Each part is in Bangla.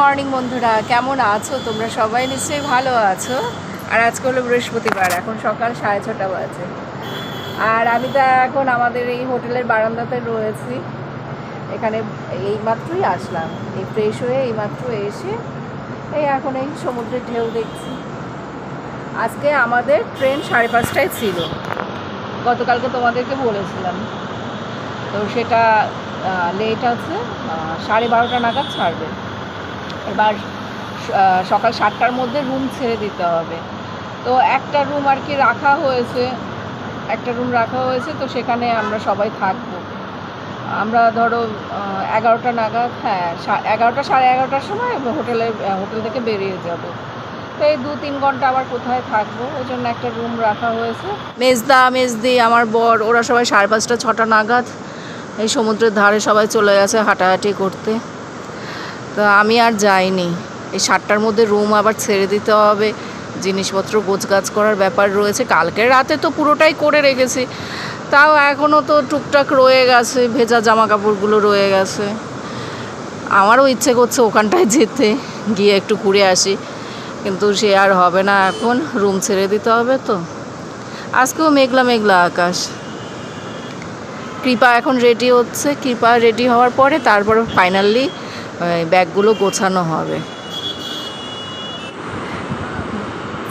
মর্নিং বন্ধুরা, কেমন আছো? তোমরা সবাই নিশ্চয়ই ভালো আছো। আর আজকে হলো বৃহস্পতিবার, এখন সকাল সাড়ে ছটা বাজে। আর আমি তো এখন আমাদের এই হোটেলের বারান্দাতে রয়েছি। এখানে এই মাত্রই আসলাম। এই ফ্রেশ হয়ে এই মাত্র এসে এই এখন এই সমুদ্রের ঢেউ দেখছি। আজকে আমাদের ট্রেন সাড়ে পাঁচটায় ছিল। গতকালকে তোমাদেরকে বলেছিলাম। তো সেটা লেট আছে সাড়ে বারোটা নাগাদ ছাড়বে। এবার সকাল সাতটার মধ্যে রুম ছেড়ে দিতে হবে। তো একটা রুম আর কি রাখা হয়েছে, একটা রুম রাখা হয়েছে, তো সেখানে আমরা সবাই থাকব। আমরা ধরো এগারোটা নাগাদ হ্যাঁ এগারোটা, সাড়ে এগারোটার সময় হোটেলে হোটেল থেকে বেরিয়ে যাব। তো এই দু তিন ঘণ্টা আবার কোথায় থাকব? ওই জন্য একটা রুম রাখা হয়েছে। মেজদা, মেজদি, আমার বর, ওরা সবাই সাড়ে পাঁচটা, ছটা নাগাদ এই সমুদ্রের ধারে সবাই চলে গেছে হাঁটাহাঁটি করতে। তো আমি আর যাইনি। এই সাতটার মধ্যে রুম আবার ছেড়ে দিতে হবে। জিনিসপত্র গোছগাছ করার ব্যাপার রয়েছে। কালকের রাতে তো পুরোটাই করে রেখেছি। তাও এখনও তো টুকটাক রয়ে গেছে, ভেজা জামা কাপড়গুলো রয়ে গেছে। আমারও ইচ্ছে করছে ওখানটায় যেতে, গিয়ে একটু ঘুরে আসি। কিন্তু সে আর হবে না এখন রুম ছেড়ে দিতে হবে তো। আজকেও মেঘলা মেঘলা আকাশ। কৃপা এখন রেডি হচ্ছে। কৃপা রেডি হওয়ার পরে তারপর ফাইনালি ব্যাগগুলো গোছানো হবে।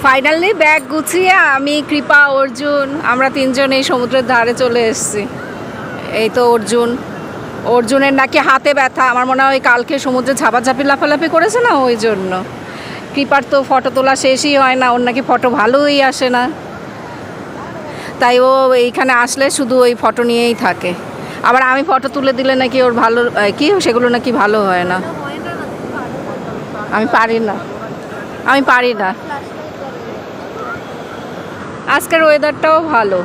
ফাইনালি ব্যাগ গুছিয়ে আমি, কৃপা, অর্জুন, আমরা তিনজন এই সমুদ্রের ধারে চলে এসেছি। এই তো অর্জুন। অর্জুনের নাকি হাতে ব্যথা। আমার মনে হয় কালকে সমুদ্রে ঝাপাঝাপি, লাফালাফি করেছে না ওই জন্য। কৃপার তো ফটো তোলা শেষই হয় না, ওর নাকি ফটো ভালোই আসে না। তাই ও এইখানে আসলে শুধু ওই ফটো নিয়েই থাকে। আবার আমি ফটো তুলে দিলে নাকি ওর ভালো কি সেগুলো নাকি ভালো হয় না। আমি পারি না। আমি পারি না। আজকের ওয়েদারটাও ভালো।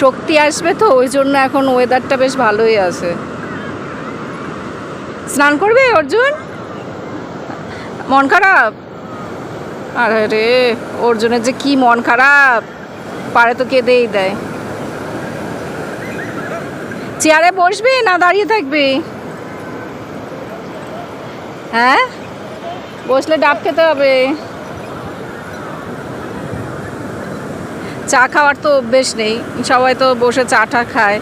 শক্তি আসবে তো, ওই জন্য এখন ওয়েদারটা বেশ ভালোই আছে। স্নান করবে অর্জুন? মন খারাপ? আরে রে, অর্জুনের যে কি মন খারাপ। পারে তো কেঁদেই দেয়। চেয়ারে বসবি না দাঁড়িয়ে থাকবি? হ্যাঁ? বসলে ডাব খেতে হবে। চা খাওয়ার তো অভ্যেস নেই। সবাই তো বসে চা টা খায়।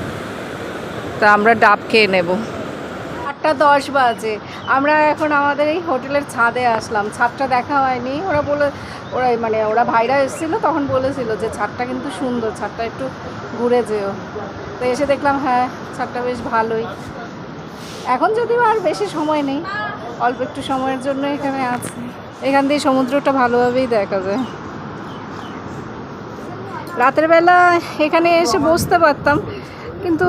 তা আমরা ডাব খেয়ে নেব। আটটা দশ বাজে। আমরা এখন আমাদের এই হোটেলের ছাদে আসলাম। ছাদটা দেখা হয়নি। ওরা বলে, ওরা মানে ওরা ভাইরা এসেছিল, তখন বলেছিল যে ছাদটা কিন্তু সুন্দর, ছাদটা একটু ঘুরে যেও। তো এসে দেখলাম হ্যাঁ ছাদটা বেশ ভালোই। এখন যদিও আর বেশি সময় নেই, অল্প একটু সময়ের জন্য এখানে আছি। এখান দিয়ে সমুদ্রটা ভালোভাবেই দেখা যায়। রাতের বেলা এখানে এসে বসতে পারতাম, কিন্তু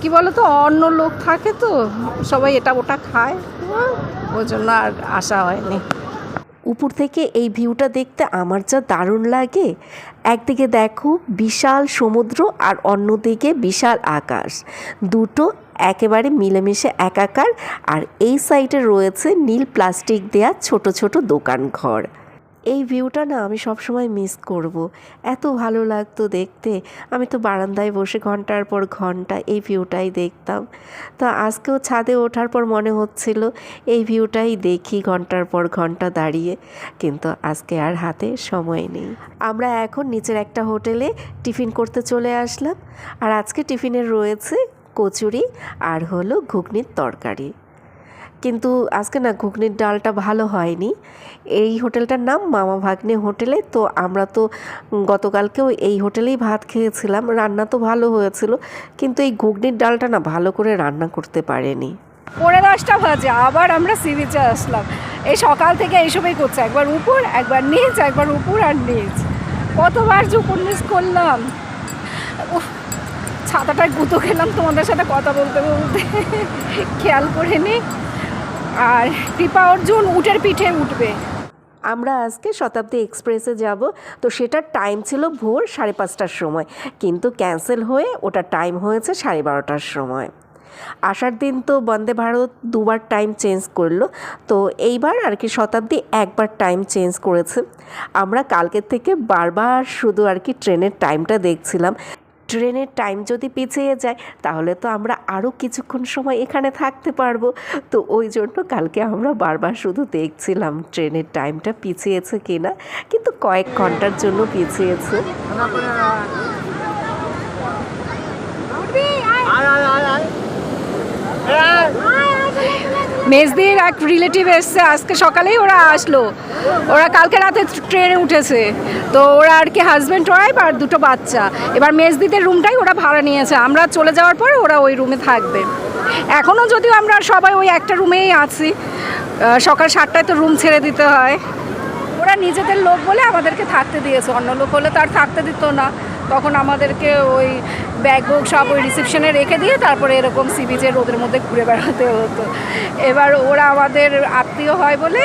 কি বলো তো অন্য লোক থাকে তো, সবাই এটা ওটা খায়। ওই জন্য আর আসা হয়নি। উপর থেকে এই ভিউটা দেখতে আমার যা দারুণ লাগে। একদিকে দেখো বিশাল সমুদ্র আর অন্যদিকে বিশাল আকাশ। দুটো একেবারে মিলেমিশে একাকার আর এই সাইডে রয়েছে নীল প্লাস্টিক দেয়া ছোট ছোট দোকান ঘর এই ভিউটা না আমি সবসময় মিস করব। এত ভালো লাগতো দেখতে। আমি তো বারান্দায় বসে ঘণ্টার পর ঘণ্টা এই ভিউটাই দেখতাম। তো আজকেও ছাদে ওঠার পর মনে হচ্ছিল, এই ভিউটাই দেখি ঘণ্টার পর ঘণ্টা দাঁড়িয়ে। কিন্তু আজকে আর হাতে সময় নেই। আমরা এখন নিচের একটা হোটেলে টিফিন করতে চলে আসলাম। আর আজকে টিফিনের রয়েছে কচুরি আর হলো ঘুগনির তরকারি। কিন্তু আজকে না ঘুগনির ডালটা ভালো হয়নি। এই হোটেলটার নাম মামা ভাগ্নে হোটেলে। তো আমরা তো গতকালকেও এই হোটেলেই ভাত খেয়েছিলাম। রান্না তো ভালো হয়েছিল কিন্তু এই ঘুগনির ডালটা না ভালো করে রান্না করতে পারেনি। পৌনে দশটা বাজে আবার আমরা সি বিচে আসলাম। এই সকাল থেকে এইসবই করছে একবার উপর একবার নিচ একবার উপর আর নিচ। কতবার যে উপর নিচ করলাম। উফ, ছাতাটায় গুঁতো খেলাম তোমাদের সাথে কথা বলতে বলতে। খেয়াল করে নি আর কৃপা অর্জুন উটের পিঠে উঠবে। আমরা আজকে শতাব্দী এক্সপ্রেসে যাব, তো সেটার টাইম ছিল ভোর সাড়ে পাঁচটার সময়, কিন্তু ক্যান্সেল হয়ে ওটা টাইম হয়েছে সাড়ে বারোটার সময়। আসার দিন তো বন্দে ভারত দুবার টাইম চেঞ্জ করল, তো এইবার আর কি শতাব্দী একবার টাইম চেঞ্জ করেছে। আমরা কালকের থেকে বারবার শুধু আর কি ট্রেনের টাইমটা দেখছিলাম। ট্রেনের টাইম যদি পিছিয়ে যায় তাহলে তো আমরা আরও কিছুক্ষণ সময় এখানে থাকতে পারব। তো ওই জন্য কালকে আমরা বারবার শুধু দেখছিলাম ট্রেনের টাইমটা পিছিয়েছে কি না কিন্তু কয়েক ঘণ্টার জন্য পিছিয়েছে। মেজদির এক রিলেটিভ এসছে, আজকে সকালেই ওরা আসলো। ওরা কালকে রাতে ট্রেনে উঠেছে। তো ওরা আর কি হাজব্যান্ড ওয়াইফ আর দুটো বাচ্চা। এবার মেজদিদের রুমটাই ওরা ভাড়া নিয়েছে। আমরা চলে যাওয়ার পরে ওরা ওই রুমে থাকবে। এখনও যদিও আমরা সবাই ওই একটা রুমেই আছি। সকাল সাতটায় তো রুম ছেড়ে দিতে হয়। ওরা নিজেদের লোক বলে আমাদেরকে থাকতে দিয়েছে। অন্য লোক হলে তো আর থাকতে দিত না। তখন আমাদেরকে ওই ব্যাগ সব ওই রিসেপশনে রেখে দিয়ে তারপরে এরকম সি বিচের রোদের মধ্যে ঘুরে বেড়াতে হতো। এবার ওরা আমাদের আত্মীয় হয় বলে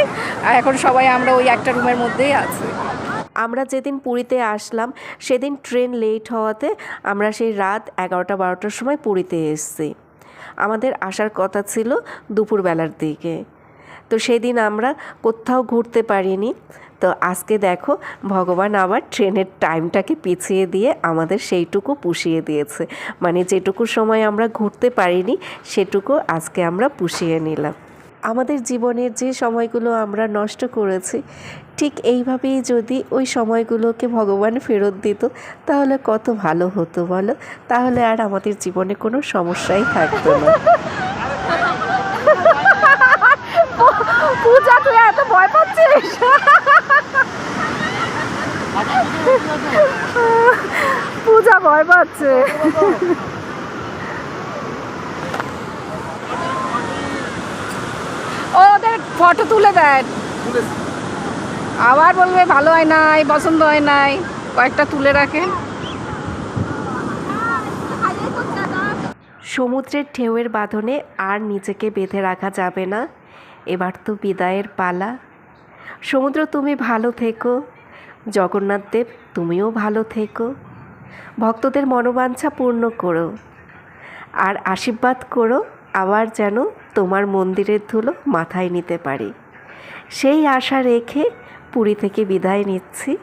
এখন সবাই আমরা ওই একটা রুমের মধ্যেই আছি। আমরা যেদিন পুরীতে আসলাম, সেদিন ট্রেন লেট হওয়াতে আমরা সেই রাত এগারোটা বারোটার সময় পুরীতে এসেছি। আমাদের আসার কথা ছিল দুপুরবেলার দিকে। তো সেদিন আমরা কোথাও ঘুরতে পারিনি। তো আজকে দেখো, ভগবান আবার ট্রেনের টাইমটাকে পিছিয়ে দিয়ে আমাদের সেইটুকু পুষিয়ে দিয়েছে। মানে যেটুকু সময় আমরা ঘুরতে পারিনি, সেটুকু আজকে আমরা পুষিয়ে নিলাম। আমাদের জীবনের যে সময়গুলো আমরা নষ্ট করেছি, ঠিক এইভাবেই যদি ওই সময়গুলোকে ভগবান ফেরত দিত, তাহলে কত ভালো হতো বলো? তাহলে আর আমাদের জীবনে কোনো সমস্যাই থাকতো না। পূজা, তুই এত ভয় পাচ্ছিস? পূজা ভয় পাচ্ছে। ওদের ফটো তুলে দেন আবার বলবে, ভালো হয় নাই পছন্দ হয় নাই। কয়েকটা তুলে রাখে। সমুদ্রের ঢেউয়ের বাঁধনে আর নিজেকে বেঁধে রাখা যাবে না। এবার তো বিদায়ের পালা। সমুদ্র তুমি ভালো থেকো। জগন্নাথদেব তুমিও ভালো থেকো। ভক্তদের মনোবাঞ্ছা পূর্ণ করো। আর আশীর্বাদ করো, আবার যেন তোমার মন্দিরের ধুলো মাথায় নিতে পারি। সেই আশা রেখে পুরী থেকে বিদায় নিচ্ছি।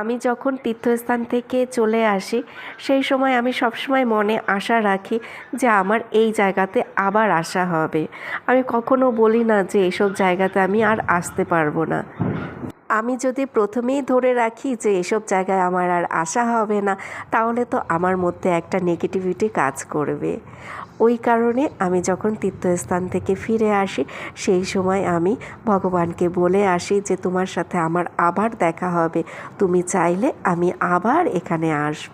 আমি যখন তীর্থস্থান থেকে চলে আসি, সেই সময় আমি সবসময় মনে আশা রাখি যে আমার এই জায়গাতে আবার আসা হবে। আমি কখনো বলি না যে এসব জায়গাতে আমি আর আসতে পারব না। আমি যদি প্রথমেই ধরে রাখি যে এসব জায়গায় আমার আর আসা হবে না, তাহলে তো আমার মধ্যে একটা নেগেটিভিটি কাজ করবে। ওই কারণে আমি যখন তীর্থস্থান থেকে ফিরে আসি, সেই সময় আমি ভগবানকে বলে আসি যে, তোমার সাথে আমার আবার দেখা হবে। তুমি চাইলে আমি আবার এখানে আসব।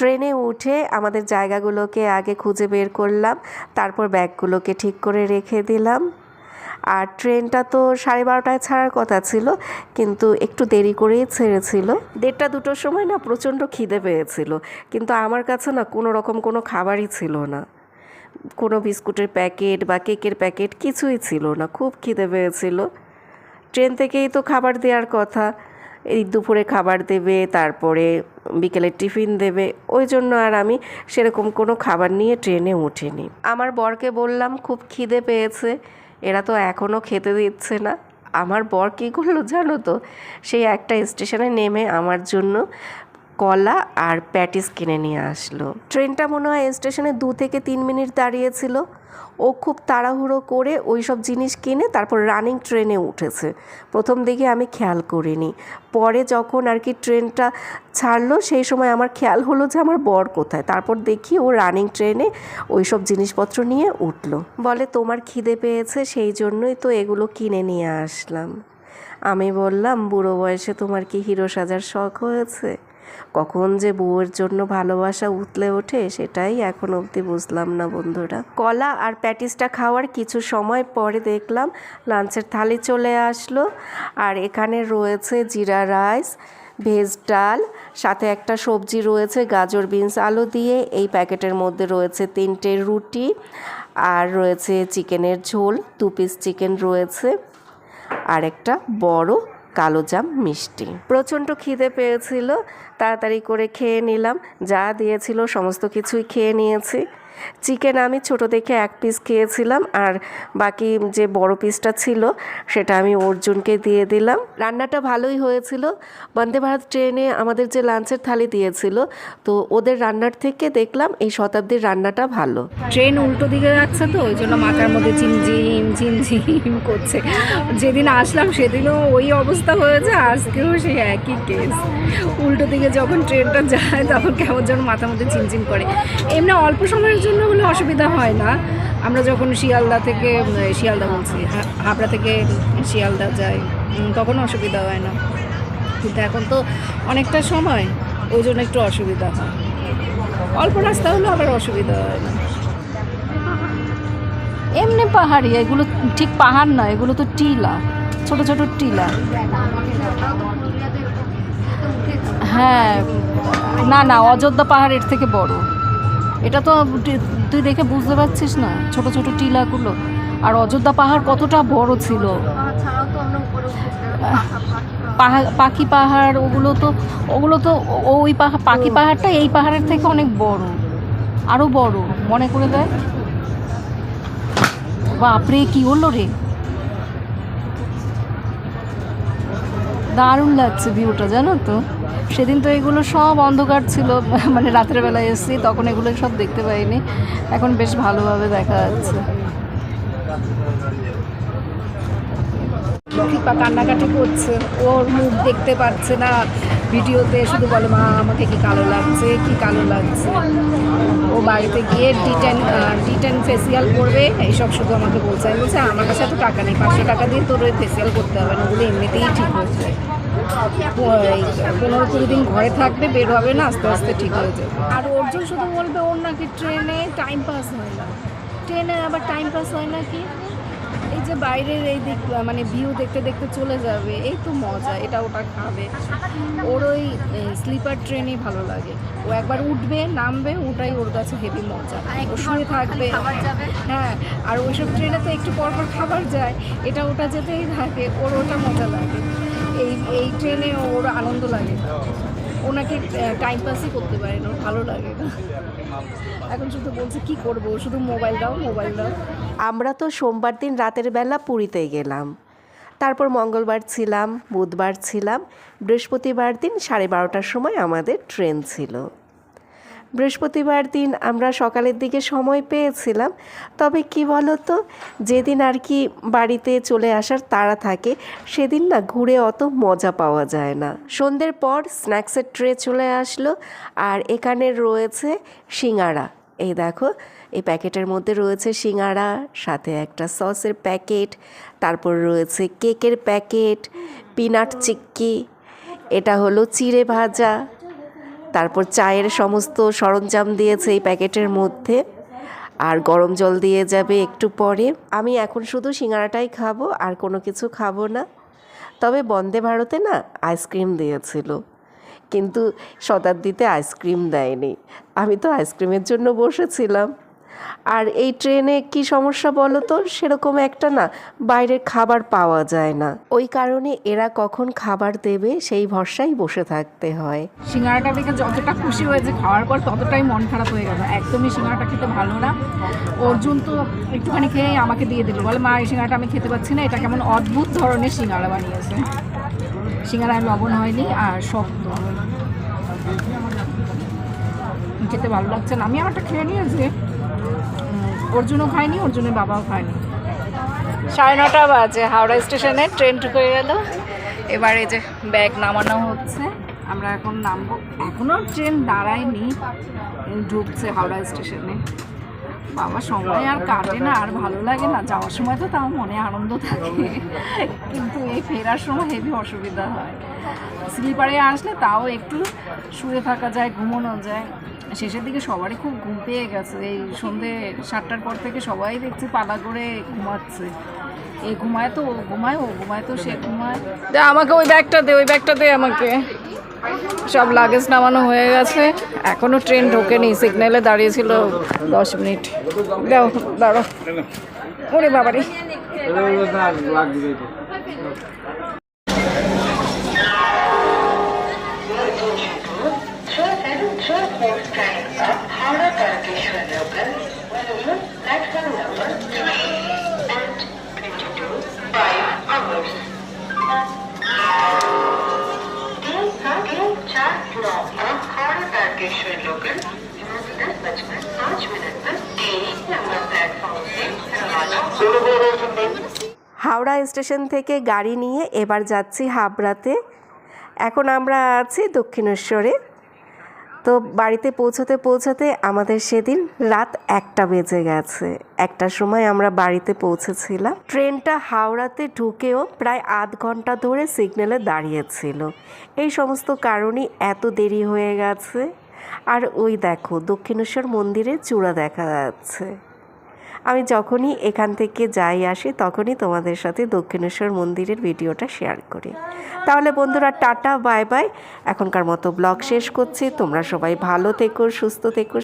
ট্রেনে উঠে আমাদের জায়গাগুলোকে আগে খুঁজে বের করলাম, তারপর ব্যাগগুলোকে ঠিক করে রেখে দিলাম। আর ট্রেনটা তো সাড়ে বারোটায় ছাড়ার কথা ছিল, কিন্তু একটু দেরি করেই ছেড়েছিল। দেড়টা দুটোর সময় না প্রচণ্ড খিদে পেয়েছিল, কিন্তু আমার কাছে না কোনো রকম কোনো খাবারই ছিল না। কোনো বিস্কুটের প্যাকেট বা কেকের প্যাকেট কিছুই ছিল না, খুব খিদে পেয়েছিল। ট্রেন থেকেই তো খাবার দেওয়ার কথা এই দুপুরে খাবার দেবে, তারপরে বিকেলে টিফিন দেবে। ওই জন্য আর আমি সেরকম কোনো খাবার নিয়ে ট্রেনে উঠিনি। আমার বরকে বললাম, খুব খিদে পেয়েছে। এরা তো এখনও খেতে দিচ্ছে না। আমার বর কী করল জানো তো? সেই একটা স্টেশনে নেমে আমার জন্য কলা আর প্যাটিস কিনে নিয়ে আসলো। ট্রেনটা মনে হয় স্টেশনে দু থেকে তিন মিনিট দাঁড়িয়েছিল। ও খুব তাড়াহুড়ো করে ওই সব জিনিস কিনে তারপর রানিং ট্রেনে উঠেছে। প্রথম দিকে আমি খেয়াল করিনি। পরে যখন আর কি ট্রেনটা ছাড়লো, সেই সময় আমার খেয়াল হলো যে আমার বর কোথায়। তারপর দেখি ও রানিং ট্রেনে ওই সব জিনিসপত্র নিয়ে উঠল। বলে, তোমার খিদে পেয়েছে, সেই জন্যই তো এগুলো কিনে নিয়ে আসলাম। আমি বললাম, বুড়ো বয়সে তোমার কি হিরো সাজার শখ হয়েছে? কখন যে বউয়ের জন্য ভালোবাসা উতলে ওঠে সেটাই এখন অবধি বুঝলাম না বন্ধুরা। কলা আর প্যাটিসটা খাওয়ার কিছু সময় পরে দেখলাম লাঞ্চের থালি চলে আসলো আর এখানে রয়েছে জিরা রাইস, ভেজ ডাল, সাথে একটা সবজি রয়েছে গাজর, বিনস, আলু দিয়ে। এই প্যাকেটের মধ্যে রয়েছে তিনটে রুটি আর রয়েছে চিকেনের ঝোল, দু পিস চিকেন রয়েছে। আর একটা বড় কালোজাম মিষ্টি। প্রচণ্ড খিদে পেয়েছিল, তাড়াতাড়ি করে খেয়ে নিলাম। যা দিয়েছিল সমস্ত কিছুই খেয়ে নিয়েছি। চিকেন আমি ছোট দেখে এক পিস খেয়েছিলাম আর বাকি যে বড় পিসটা ছিল, সেটা আমি অর্জুনকে দিয়ে দিলাম। রান্নাটা ভালোই হয়েছিল। বন্দে ভারত ট্রেনে আমাদের যে লাঞ্চের থালি দিয়েছিল, তো ওদের রান্নার থেকে দেখলাম এই শতাব্দীর রান্নাটা ভালো। ট্রেন উল্টো দিকে যাচ্ছে তো, ওই জন্য মাথার মধ্যে ঝিমঝিম ঝিমঝিম করছে। যেদিন আসলাম সেদিনও ওই অবস্থা হয়েছে, আজকেও সেই একই কেস উল্টো দিকে যখন ট্রেনটা যায়, তখন কেমন যেন মাথার মধ্যে ঝিমঝিম করে। এমনি অল্প সময়ের জন্য হলে অসুবিধা হয় না। আমরা যখন শিয়ালদা থেকে শিয়ালদা বলছি হাবড়া থেকে শিয়ালদা যাই তখন অসুবিধা হয় না। কিন্তু এখন তো অনেকটা সময়, ওই জন্য একটু অসুবিধা হয়। অল্প রাস্তা হলে আবার অসুবিধা হয় না। এমনি পাহাড়ি, এগুলো ঠিক পাহাড় না, এগুলো তো টিলা, ছোট ছোট টিলা। হ্যাঁ না না, অযোধ্যা পাহাড়ের থেকে বড়। এটা তো তুই দেখে বুঝতে পারছিস না, ছোট ছোট টিলাগুলো। আর অযোধ্যা পাহাড় কতটা বড় ছিল। পাখি পাহাড়, ওগুলো তো ওগুলো তো ওই পাহাড় পাখি পাহাড়টা এই পাহাড়ের থেকে অনেক বড় আরও বড়, মনে করে দেয় বাপরে, কি হলো রে? দারুণ লাগছে ভিউটা জানো তো? সেদিন তো এগুলো সব অন্ধকার ছিল। মানে রাতের বেলায় এসেছি তখন এগুলো সব দেখতে পাইনি। এখন বেশ ভালোভাবে দেখা যাচ্ছে। কৃপা কান্নাকাটি করছে। ওর মুখ দেখতে পাচ্ছে না। ভিডিওতে শুধু বলে, মা আমাকে কি কালো লাগছে, কি কালো লাগছে? ও বাড়িতে গিয়ে ডিটেন ডিটেন ফেসিয়াল করবে। এইসব শুধু আমাকে বলছে। আমি বলছি, আমার কাছে এত টাকা নেই। পাঁচশো টাকা দিয়ে তোর ওই ফেসিয়াল করতে হবে না। ওগুলো এমনিতেই ঠিক এই পনেরো কুড়ি দিন ঘরে থাকবে বের হবে না আস্তে আস্তে ঠিক হয়ে যাবে। আর অর্জুন শুধু বলবে ওর নাকি ট্রেনে টাইম পাস হয় না। ট্রেনে আবার টাইম পাস হয় না কি? এই যে বাইরের এই দিক মানে ভিউ দেখতে দেখতে চলে যাবে এই তো মজা এটা ওটা খাবে। ওর ওই স্লিপার ট্রেনই ভালো লাগে। ও একবার উঠবে নামবে ওটাই ওর কাছে হেভি মজা। ও শুয়ে থাকবে। হ্যাঁ আর ওইসব ট্রেনে তো একটু পর পর খাবার যায় এটা ওটা যেতেই থাকে ওর ওটা মজা লাগে। এই এই ট্রেনে ওর আনন্দ লাগে। ওনাকে টাইম পাসই করতে পারে না, ওর ভালো লাগে না। এখন শুধু বলছে, কি করব? শুধু মোবাইল দাও মোবাইল দাও। আমরা তো সোমবার দিন রাতের বেলা পুরীতে গেলাম। তারপর মঙ্গলবার ছিলাম, বুধবার ছিলাম, বৃহস্পতিবার দিন সাড়ে বারোটার সময় আমাদের ট্রেন ছিল। বৃহস্পতিবার দিন আমরা সকালের দিকে সময় পেয়েছিলাম। তবে কি বলো তো যেদিন আর কি বাড়িতে চলে আসার তাড়া থাকে, সেদিন না ঘুরে অত মজা পাওয়া যায় না। সন্ধ্যের পর স্ন্যাক্সের ট্রে চলে আসলো আর এখানে রয়েছে সিঙ্গারা। এই দেখো, এই প্যাকেটের মধ্যে রয়েছে সিঙ্গারা, সাথে একটা সসের প্যাকেট, তারপর রয়েছে কেকের প্যাকেট, পিনাট চিক্কি, এটা হলো চিড়ে ভাজা। তারপর চায়ের সমস্ত সরঞ্জাম দিয়েছে এই প্যাকেটের মধ্যে। আর গরম জল দিয়ে যাবে একটু পরে। আমি এখন শুধু সিঙ্গারাটাই খাব, আর কোনো কিছু খাব না। তবে বন্দে ভারতে না আইসক্রিম দিয়েছিল। কিন্তু শতাব্দীতে আইসক্রিম দেয়নি। আমি তো আইসক্রিমের জন্য বসেছিলাম। আর এই ট্রেনে কি সমস্যা বলো তো? সেরকম একটা না, বাইরের খাবার পাওয়া যায় না। ওই কারণে এরা কখন খাবার দেবে সেই ভরসায় বসে থাকতে হয়। সিঙ্গারাটা দেখে যতটা খুশি হয়েছে খাওয়ার পর ততটাই মন খারাপ হয়ে গেল। একদমই সিঙ্গারাটা খেতে ভালো না। অর্জুন তো একটুখানি খেয়ে আমাকে দিয়ে দিল। বলে, মা, এই সিঙ্গারাটা আমি খেতে পাচ্ছি না। এটা কেমন অদ্ভুত ধরনের সিঙ্গারা বানিয়েছে। সিঙ্গারায় লবণ হয়নি আর শক্ত। খেতে ভালো লাগছে না। আমি আমারটা খেয়ে নিয়েছি। অর্জুনও খায়নি, অর্জুনের বাবাও খায়নি। সাড়ে নটা বাজে, হাওড়া স্টেশনে ট্রেন ঢুকে গেল। এবার এই যে ব্যাগ নামানো হচ্ছে, আমরা এখন নামবো। এখনও ট্রেন দাঁড়ায়নি, ঢুকছে হাওড়া স্টেশনে। বাবা, সময় আর কাটে না, আর ভালো লাগে না। যাওয়ার সময় তো তাও মনে আনন্দ থাকে। কিন্তু এই ফেরার সময় হেভি অসুবিধা হয়। স্লিপারে আসলে তাও একটু শুয়ে থাকা যায়, ঘুমানো যায়। শেষের দিকে সবারই খুব ঘুম পেয়ে গেছে। এই সন্ধে সাতটার পর থেকে সবাই দেখছি পালা করে ঘুমাচ্ছে। এই ঘুমায় তো ও ঘুমায় ও ঘুমায় তো সে ঘুমায়। দে আমাকে ওই ব্যাগটা দে ওই ব্যাগটা দে আমাকে। সব লাগেজ নামানো হয়ে গেছে। এখনও ট্রেন ঢোকেনি সিগন্যালে দাঁড়িয়েছিল দশ মিনিট। দাও দাঁড়ো ওরে বাবারে। হাওড়া স্টেশন থেকে গাড়ি নিয়ে এবার যাচ্ছি হাবড়াতে। এখন আমরা আছি দক্ষিণেশ্বরে। তো বাড়িতে পৌঁছাতে পৌঁছাতে আমাদের সেদিন রাত একটা বেজে গেছে। একটা সময় আমরা বাড়িতে পৌঁছেছিলাম। ট্রেনটা হাওড়াতে ঢুকেও প্রায় আধ ঘণ্টা ধরে সিগন্যালে দাঁড়িয়েছিল। এই সমস্ত কারণই এত দেরি হয়ে গেছে। আর ওই দেখো, দক্ষিণেশ্বর মন্দিরে চূড়া দেখা যাচ্ছে। আমি যখনই এখান থেকে যাই আসি, তখনই তোমাদের সাথে দক্ষিণেশ্বর মন্দিরের ভিডিওটা শেয়ার করি। তাহলে বন্ধুরা, টাটা বাই বাই এখনকার মতো ব্লগ শেষ করছি। তোমরা সবাই ভালো থেকো, সুস্থ থেকো।